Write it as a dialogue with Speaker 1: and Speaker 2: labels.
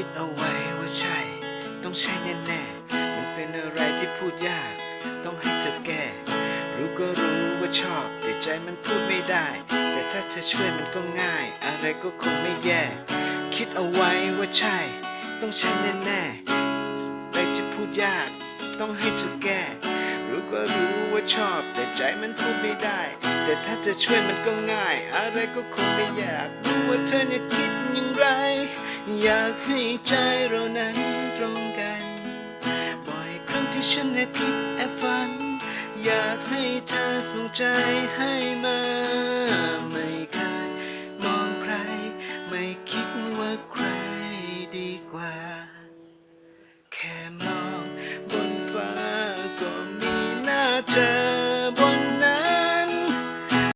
Speaker 1: ิดเอาไว้ว่าใช่ ต้องใช่แน่ๆ มันเป็นอะไรที่พูดยาก ต้องให้เธอแก้ รู้ก็รู้ว่าชอบ แต่ใจมันพูดไม่ได้ แต่ถ้าเธอช่วยมันก็ง่าย อะไรก็คงไม่แย่ คิดเอาไว้ว่าใช่ ต้องใช่แน่ๆอะไรที่พูดยาก ต้องให้เธอแก้ รู้ก็รู้ว่าชอบ แต่ใจมันพูดไม่ได้ แต่ถ้าจะช่วยมันก็ง่าย อะไรก็คงไม่ยากรู้ว่าเธอเนี่ยคิด อยากให้ใจเรานั้นตรงกัน บ่อยครั้งที่ฉันได้ผิดแอบฝัน อยากให้เธอส่งใจให้มา ไม่เคยมองใคร ไม่คิดว่าใครดีกว่า แค่มองบนฟ้าก็มีหน้าเธอ